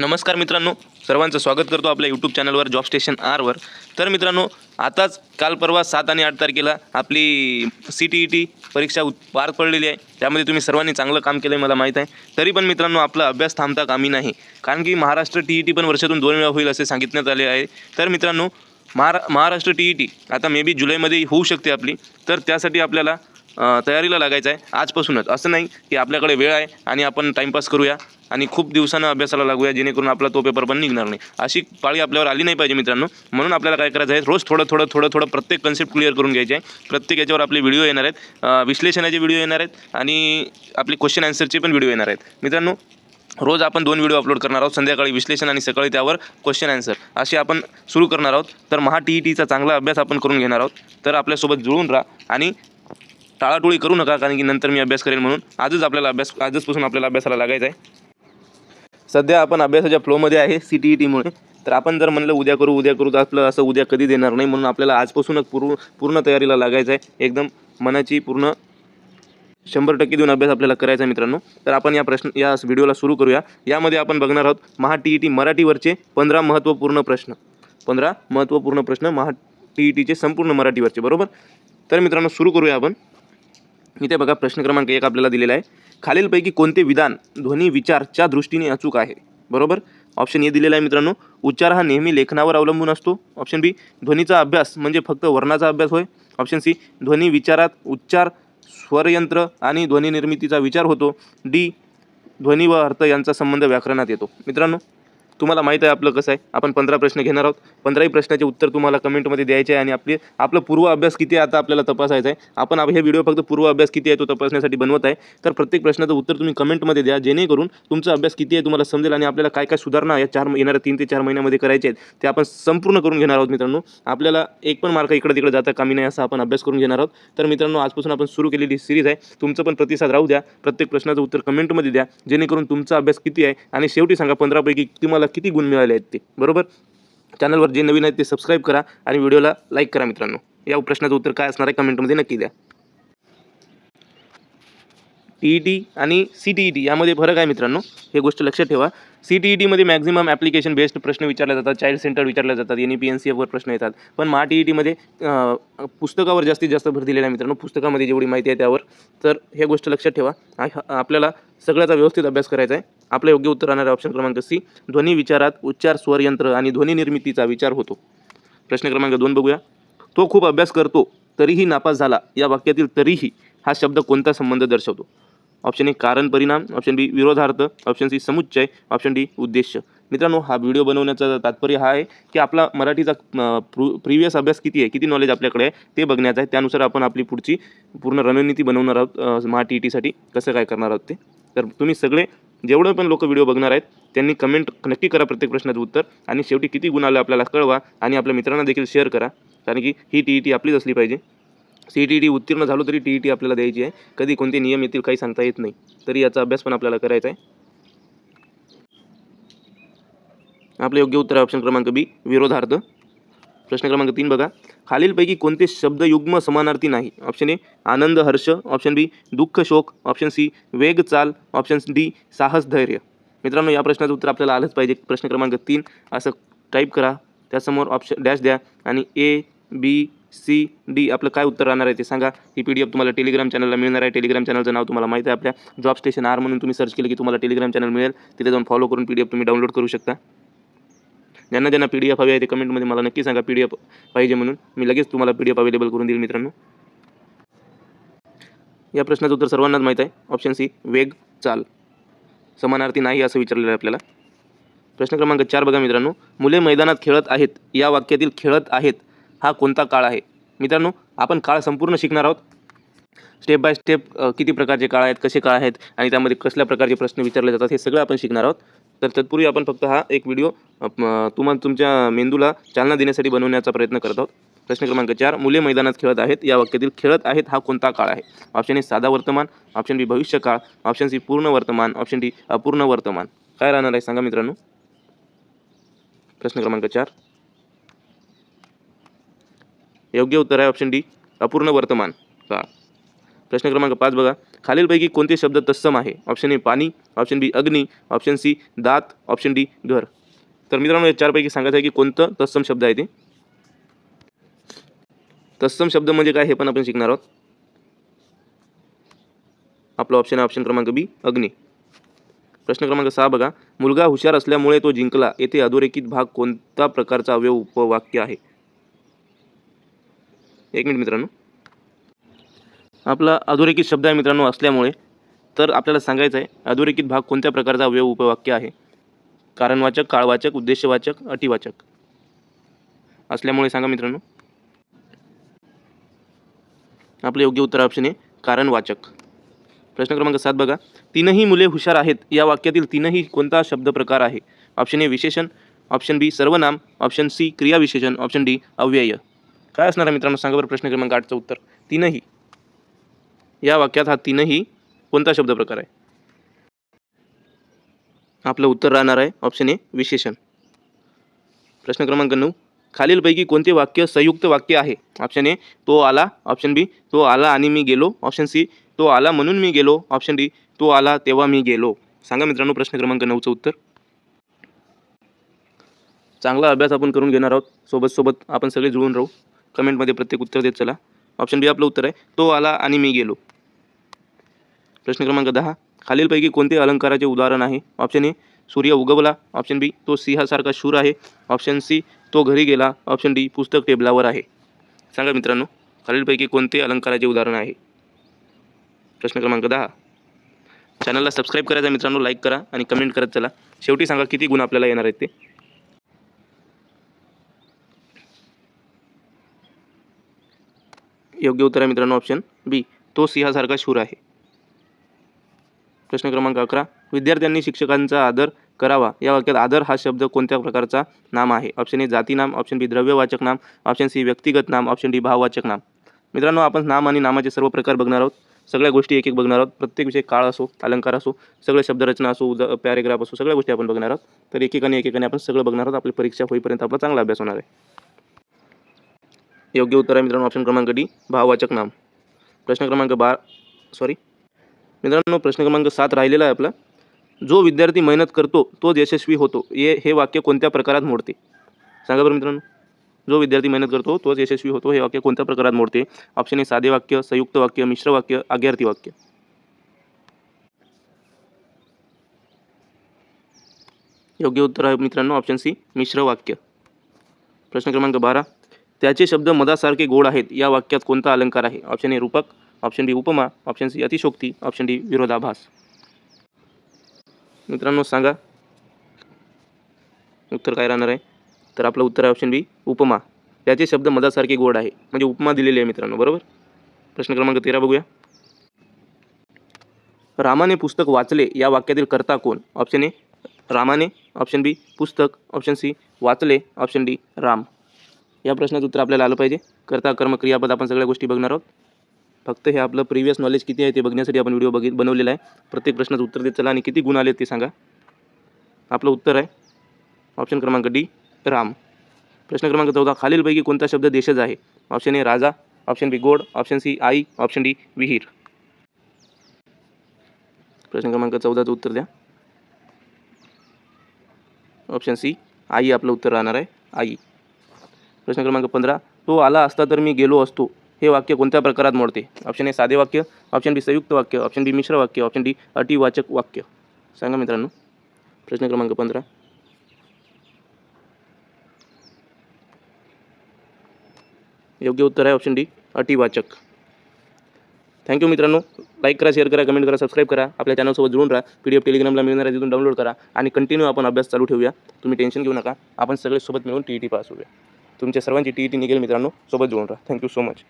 नमस्कार मित्रांनो सर्वांचं स्वागत करतो आपल्या यूट्यूब चॅनलवर जॉब स्टेशन आरवर तर मित्रांनो आताच काल परवा सात आणि आठ तारखेला आपली सी टी ई टी परीक्षा पार पडलेली आहे. त्यामध्ये तुम्ही सर्वांनी चांगलं काम केलं आहे मला माहीत आहे. तरी पण मित्रांनो आपला अभ्यास थांबता कामी नाही. कारण की महाराष्ट्र टी ई टी पण वर्षातून दोन वेळा होईल असे सांगितण्यात आले आहे. तर मित्रांनो महारा महाराष्ट्र टी ई टी आता मे बी जुलैमध्ये होऊ शकते आपली. तर त्यासाठी आपल्याला तयारीला लागायचं आहे आजपासूनच. असं नाही की आपल्याकडे वेळ आहे आणि आपण टाईमपास करूया आणि खूप दिवसानं अभ्यासाला लागूया जेणेकरून आपला तो पेपर पण निघणार नाही. अशी पाळी आपल्यावर आली नाही पाहिजे मित्रांनो. म्हणून आपल्याला काय करायचं आहे रोज थोडं थोडं थोडं थोडं प्रत्येक कन्सेप्ट क्लिअर करून घ्यायचे आहे. प्रत्येक याच्यावर आपले व्हिडिओ येणार आहेत. विश्लेषणाचे व्हिडिओ येणार आहेत आणि आपले क्वेश्चन आन्सरचे पण व्हिडिओ येणार आहेत. मित्रांनो रोज आपण दोन व्हिडिओ अपलोड करणार आहोत. संध्याकाळी विश्लेषण आणि सकाळी त्यावर क्वेश्चन आन्सर असे आपण सुरू करणार आहोत. तर महा टी ई टीचा चांगला अभ्यास आपण करून घेणार आहोत. तर आपल्यासोबत जुळून राहा आणि टाळाटोळी करू नका कारण की नंतर मी अभ्यास करेन म्हणून. आजच आपल्याला अभ्यास आजचपासून आपल्याला अभ्यासाला लागायचा आहे. सध्या आपण अभ्यासाच्या फ्लोमध्ये आहे सी टी ई टीमुळे तर आपण जर म्हणलं उद्या करू उद्या करू तर आपलं असं उद्या कधी देणार नाही म्हणून आपल्याला आजपासूनच पूर्ण पूर्ण तयारीला लागायचं आहे. एकदम मनाची पूर्ण शंभर टक्के देऊन अभ्यास आपल्याला करायचा आहे मित्रांनो. तर आपण या प्रश्न या व्हिडिओला सुरू करूया. यामध्ये आपण बघणार आहोत महा टी ई टी मराठीवरचे पंधरा महत्त्वपूर्ण प्रश्न. पंधरा महत्त्वपूर्ण प्रश्न महा टी ई टीचे संपूर्ण मराठीवरचे बरोबर? तर मित्रांनो सुरू करूया आपण. इथे बघा प्रश्न क्रमांक एक आपल्याला दिलेला आहे. खालीलपैकी कोणते विधान ध्वनी विचारच्या दृष्टीने अचूक आहे? बरोबर? ऑप्शन ए दिलेला आहे मित्रांनो. उच्चार हा नेहमी लेखनावर अवलंबून असतो. ऑप्शन बी ध्वनीचा अभ्यास म्हणजे फक्त वर्णाचा अभ्यास होय. ऑप्शन सी ध्वनी विचारात उच्चार स्वरयंत्र आणि ध्वनी निर्मितीचा विचार होतो. डी ध्वनी व अर्थ यांचा संबंध व्याकरणात येतो. मित्रांनो तुम्हाला माहीत आहे आपलं कसं आहे? आपण पंधरा प्रश्न घेणार आहोत. पंधराही प्रश्नाचे उत्तर तुम्हाला कमेंटमध्ये द्यायचे आहे आणि आपले आपलं पूर्व अभ्यास किती आहे आता आपल्याला तपासायचा आहे. आपण आप- हे व्हिडिओ फक्त पूर्व अभ्यास किती आहे तो तपासण्यासाठी बनवत आहे. तर प्रत्येक प्रश्नाचं उत्तर तुम्ही कमेंटमध्ये द्या. जेणेकरून तुमचा अभ्यास किती आहे तुम्हाला समजेल आणि आपल्याला काय काय सुधारणा या चार येणाऱ्या तीन ते चार महिन्यामध्ये करायचे आहेत ते आपण संपूर्ण करून घेणार आहोत मित्रांनो. आपल्याला एक पण मार्क इकडे तिकडे जाता कामी नाही असा आपण अभ्यास करून घेणार आहोत. तर मित्रांनो आजपासून आपण सुरू केलेली सिरीज आहे. तुमचं पण प्रतिसाद राहू द्या. प्रत्येक प्रश्नाचं उत्तर कमेंटमध्ये द्या. जेणेकरून तुमचा अभ्यास किती आहे आणि शेवटी सांगा पंधरापैकी तुम्हाला किती गुण मिळाले आहेत ते. बरोबर? चॅनलवर जे नवीन आहेत ते सबस्क्राईब करा आणि व्हिडिओला लाईक करा मित्रांनो. या प्रश्नाचं उत्तर काय असणार आहे कमेंटमध्ये नक्की द्या. टी ई टी आणि सी टी ई टी यामध्ये फरक आहे मित्रांनो. हे गोष्ट लक्षात ठेवा. सी टी ई टीमध्ये मॅक्झिमम ॲप्लिकेशन बेस्ड प्रश्न विचारले जातात चाइल्ड सेंटर विचारले जातात N E P N C एफवर प्रश्न येतात. पण महा टी ई टीमध्ये पुस्तकावर जास्तीत जास्त भर दिलेला आहे मित्रांनो. पुस्तकामध्ये जेवढी माहिती आहे त्यावर. तर हे गोष्ट लक्षात ठेवा. आपल्याला सगळ्याचा व्यवस्थित अभ्यास करायचा आहे. आपलं योग्य उत्तर राहणार ऑप्शन क्रमांक सी ध्वनी विचारात उच्चार स्वरयंत्र आणि ध्वनी निर्मितीचा विचार होतो. प्रश्न क्रमांक दोन बघूया. तो खूप अभ्यास करतो तरीही नापास झाला या वाक्यातील तरीही हा शब्द कोणता संबंध दर्शवतो? ऑप्शन ए कारण परिणाम. ऑप्शन बी विरोधार्थ. ऑप्शन सी समुच्चय. ऑप्शन डी उद्देश मित्रांनो हा व्हिडिओ बनवण्याचा तात्पर्य हा आहे की आपला मराठीचा प्रिव्हियस अभ्यास किती आहे किती नॉलेज आपल्याकडे आहे ते बघण्याचं आहे. त्यानुसार आपण आपली पुढची पूर्ण रणनीती बनवणार आहोत महा टी ई टीसाठी कसं काय करणार आहोत ते? तर तुम्ही सगळे जेवढे पण लोक व्हिडिओ बघणार आहेत त्यांनी कमेंट नक्की करा प्रत्येक प्रश्नाचं उत्तर. आणि शेवटी किती गुण आलं आपल्याला कळवा आणि आपल्या मित्रांना देखील शेअर करा. कारण की ही टी ई टी आपलीच असली पाहिजे. सी टी टी उत्तीर्ण झालो तरी टी ई टी आपल्याला द्यायची आहे. कधी कोणते नियम येतील काही सांगता येत नाही. तरी याचा अभ्यास पण आपल्याला करायचा आहे. आपलं योग्य उत्तर ऑप्शन क्रमांक बी विरोधार्थ. प्रश्न क्रमांक तीन बघा. खालीलपैकी कोणते शब्द युग्म समानार्थी नाही? ऑप्शन ए आनंद हर्ष. ऑप्शन बी दुःख शोक. ऑप्शन सी वेग चाल. ऑप्शन डी साहस धैर्य. मित्रांनो या प्रश्नाचं उत्तर आपल्याला आलंच पाहिजे. प्रश्न क्रमांक तीन असं टाईप करा. त्यासमोर ऑप्शन डॅश द्या. आणि ए बी सी डी आपलं काय उत्तर राहणार आहे ते सांगा. ही पी डी एफ तुम्हाला टेलिग्राम चॅनलला मिळणार आहे. टेलिग्राम चॅनलचं नाव तुम्हाला माहिती आहे आपल्या. जॉब स्टेशन आर म्हणून तुम्ही सर्च केलं की तुम्हाला टेलिग्राम चॅनल मिळेल. तिथे जाऊन फॉलो करून पी डी एफ तुम्ही डाउनलोड करू शकता. ज्यांना ज्यांना पी डी एफ हवी आहे ते कमेंटमध्ये मला नक्की सांगा. पी डी एफ पाहिजे म्हणून. मी लगेच तुम्हाला पी डी एफ अवेलेबल करून देईल मित्रांनो. या प्रश्नाचं उत्तर सर्वांनाच माहीत आहे. ऑप्शन सी वेग चाल. समानार्थी नाही असं विचारलेलं आहे आपल्याला. प्रश्न क्रमांक चार बघा मित्रांनो. मुले मैदानात खेळत आहेत. या वाक्यातील खेळत आहेत हा कोणता काळ आहे? मित्रांनो आपण काळ संपूर्ण शिकणार आहोत. स्टेप बाय स्टेप किती प्रकारचे काळ आहेत कसे काळ आहेत आणि त्यामध्ये कसल्या प्रकारचे प्रश्न विचारले जातात हे सगळं आपण शिकणार आहोत. तर तत्पूर्वी आपण फक्त हा एक व्हिडिओ तुम्हाला तुमच्या मेंदूला चालना देण्यासाठी बनवण्याचा प्रयत्न करत आहोत. प्रश्न क्रमांक चार मुले मैदानात खेळत आहेत. या वाक्यातील खेळत आहेत हा कोणता काळ आहे? ऑप्शन ए साधा वर्तमान. ऑप्शन बी भविष्य काळ. ऑप्शन सी पूर्ण वर्तमान. ऑप्शन डी अपूर्ण वर्तमान. काय राहणार आहे सांगा मित्रांनो? प्रश्न क्रमांक चार. योग्य उत्तर आहे ऑप्शन डी अपूर्ण वर्तमान. काळ प्रश्न क्रमांक पाच बघा. खालीलपैकी कोणते शब्द तत्सम आहे? ऑप्शन ए पाणी ऑप्शन बी अग्नी ऑप्शन सी दात ऑप्शन डी घर. तर मित्रांनो या चारपैकी सांगायचं आहे की कोणतं तत्सम शब्द आहे ते? तत्सम शब्द म्हणजे काय हे पण आपण शिकणार आहोत. आपलं ऑप्शन आहे ऑप्शन क्रमांक बी अग्नी. प्रश्न क्रमांक सहा बघा. मुलगा हुशार असल्यामुळे तो जिंकला. येथे अधोरेखित भाग कोणता प्रकारचा अवयव उपवाक्य आहे? एक मिनिट मित्रांनो. आपला अधोरेखित शब्द आहे मित्रांनो असल्यामुळे. तर आपल्याला सांगायचं आहे अधोरेखित भाग कोणत्या प्रकारचा अवयव उपवाक्य आहे? कारणवाचक काळवाचक उद्देशवाचक अटिवाचक. असल्यामुळे सांगा मित्रांनो. आपलं योग्य उत्तर ऑप्शन आहे कारणवाचक. प्रश्न क्रमांक सात बघा. तीनही मुले हुशार आहेत या वाक्यातील तीनही कोणता शब्द प्रकार आहे? ऑप्शन ए विशेषण. ऑप्शन बी सर्वनाम. ऑप्शन सी क्रियाविशेषण. ऑप्शन डी अव्यय. काय असणार आहे मित्रांनो? सांगा बरं प्रश्न क्रमांक आठचं उत्तर. तीनही. या वाक्यात हा तीनही कोणता शब्द प्रकार आहे? आपलं उत्तर राहणार आहे ऑप्शन ए विशेषण. प्रश्न क्रमांक नऊ. खालीलपैकी कोणते वाक्य संयुक्त वाक्य आहे? ऑप्शन ए तो आला. ऑप्शन बी तो आला आणि मी गेलो. ऑप्शन सी तो आला म्हणून मी गेलो. ऑप्शन डी तो आला तेव्हा मी गेलो. सांगा मित्रांनो प्रश्न क्रमांक नऊचं उत्तर. चांगला अभ्यास आपण करून घेणार आहोत. सोबत सोबत आपण सगळे जुळून राहू. कमेंटमध्ये प्रत्येक उत्तर देत चला. ऑप्शन बी आपलं उत्तर आहे. तो आला आणि मी गेलो. प्रश्न क्रमांक दहा. खालीलपैकी कोणते अलंकाराचे उदाहरण आहे? ऑप्शन ए सूर्य उगवला. ऑप्शन बी तो सिंहासारखा शूर आहे. ऑप्शन सी तो घरी गेला. ऑप्शन डी पुस्तक टेबलावर आहे. सांगा मित्रांनो खालीलपैकी कोणते अलंकाराचे उदाहरण आहे? प्रश्न क्रमांक दहा. चॅनलला सबस्क्राईब करायचा मित्रांनो लाईक करा आणि कमेंट करत चला. शेवटी सांगा किती गुण आपल्याला येणार आहेत ते? योग्य उत्तर आहे मित्रांनो ऑप्शन बी तो सिंहासारखा शूर आहे. प्रश्न क्रमांक अकरा. विद्यार्थ्यांनी शिक्षकांचा आदर करावा. या वाक्यात आदर हा शब्द कोणत्या प्रकारचा नाम आहे? ऑप्शन ए जाती नाम. ऑप्शन बी द्रव्यवाचक नाम. ऑप्शन सी व्यक्तिगत नाम. ऑप्शन डी भाववाचक नाम. मित्रांनो आपण नाम आणि नामाचे सर्व प्रकार बघणार आहोत. सगळ्या गोष्टी एक एक बघणार आहोत. प्रत्येक विषय काळ असो अलंकार असो सगळे शब्दरचना असो उद पॅरेग्राफ असो सगळ्या गोष्टी आपण बघणार आहोत. तर एकेकाने एकेकाने आपण सगळं बघणार आहोत. आपली परीक्षा होईपर्यंत आपला चांगला अभ्यास होणार आहे. योग्य उत्तर आहे मित्रांनो ऑप्शन क्रमांक डी भाववाचक नाम. प्रश्न क्रमांक बार सॉरी मित्रांनो प्रश्न क्रमांक सात राहिलेला आहे आपला. जो विद्यार्थी मेहनत करतो तोच यशस्वी होतो. हे हे वाक्य कोणत्या प्रकारात मोडते? सांगा बरं मित्रांनो. जो विद्यार्थी मेहनत करतो तोच यशस्वी होतो. हे वाक्य कोणत्या प्रकारात मोडते? ऑप्शन ए साधे वाक्य संयुक्त वाक्य मिश्र वाक्य आज्ञार्थी वाक्य. योग्य उत्तर आहे मित्रांनो ऑप्शन सी मिश्र वाक्य. प्रश्न क्रमांक बारा. त्याचे शब्द मधासारखे गोड आहेत. या वाक्यात कोणता अलंकार आहे? ऑप्शन ए रूपक. ऑप्शन डी उपमा ऑप्शन सी अतिशोक्ती ऑप्शन डी विरोधाभास. मित्रांनो सांगा. उत्तर काय राहणार आहे? तर आपलं उत्तर आहे ऑप्शन बी उपमा. त्याचे शब्द मधासारखे गोड आहे. म्हणजे उपमा दिलेली आहे मित्रांनो बरोबर? प्रश्न क्रमांक तेरा बघूया. रामाने पुस्तक वाचले या वाक्यातील कर्ता कोण? ऑप्शन ए रामाने. ऑप्शन बी पुस्तक. ऑप्शन सी वाचले. Option D Ram. या प्रश्नाचं उत्तर आपल्याला आलं पाहिजे. कर्ता कर्म क्रियापद आपण सगळ्या गोष्टी बघणार आहोत. फक्त हे आपलं प्रिव्हियस नॉलेज किती आहे ते बघण्यासाठी आपण व्हिडिओ बघित बनवलेला आहे. प्रत्येक प्रश्नाचं उत्तर देत चला आणि किती गुण आले ते सांगा. आपलं उत्तर आहे. ऑप्शन क्रमांक डी राम. प्रश्न क्रमांक चौदा खालीलपैकी कोणता शब्द देशज आहे? ऑप्शन ए राजा. ऑप्शन बी गोड. ऑप्शन सी आई. ऑप्शन डी विहीर. प्रश्न क्रमांक चौदाचं उत्तर द्या. ऑप्शन सी आई आपलं उत्तर राहणार आहे. आई. प्रश्न क्रमांक पंधरा तो आला असता तर मी गेलो असतो. हे वाक्य कोणत्या प्रकारात मोडते? ऑप्शन ए साधे वाक्य. ऑप्शन बी संयुक्त वाक्य. ऑप्शन बी मिश्र वाक्य. ऑप्शन डी अटिवाचक वाक्य. सांगा मित्रांनो. प्रश्न क्रमांक पंधरा. योग्य उत्तर आहे ऑप्शन डी अटिवाचक. थँक्यू मित्रांनो. लाईक करा शेअर करा कमेंट करा सबस्क्राईब करा. आपल्या चॅनलसोबत जुळून राहा. पी डी एफ टेलिग्रामला मिळणार आहे तिथून डाउनलोड करा. आणि कंटिन्यू आपण अभ्यास चालू ठेवूया. तुम्ही टेन्शन घेऊ नका. आपण सगळे सोबत मिळून टी ई टी पास होऊया. तुमच्या सर्वांची टी ई टी निघेल मित्रांनो. सोबत जुळून राहा. Thank you so much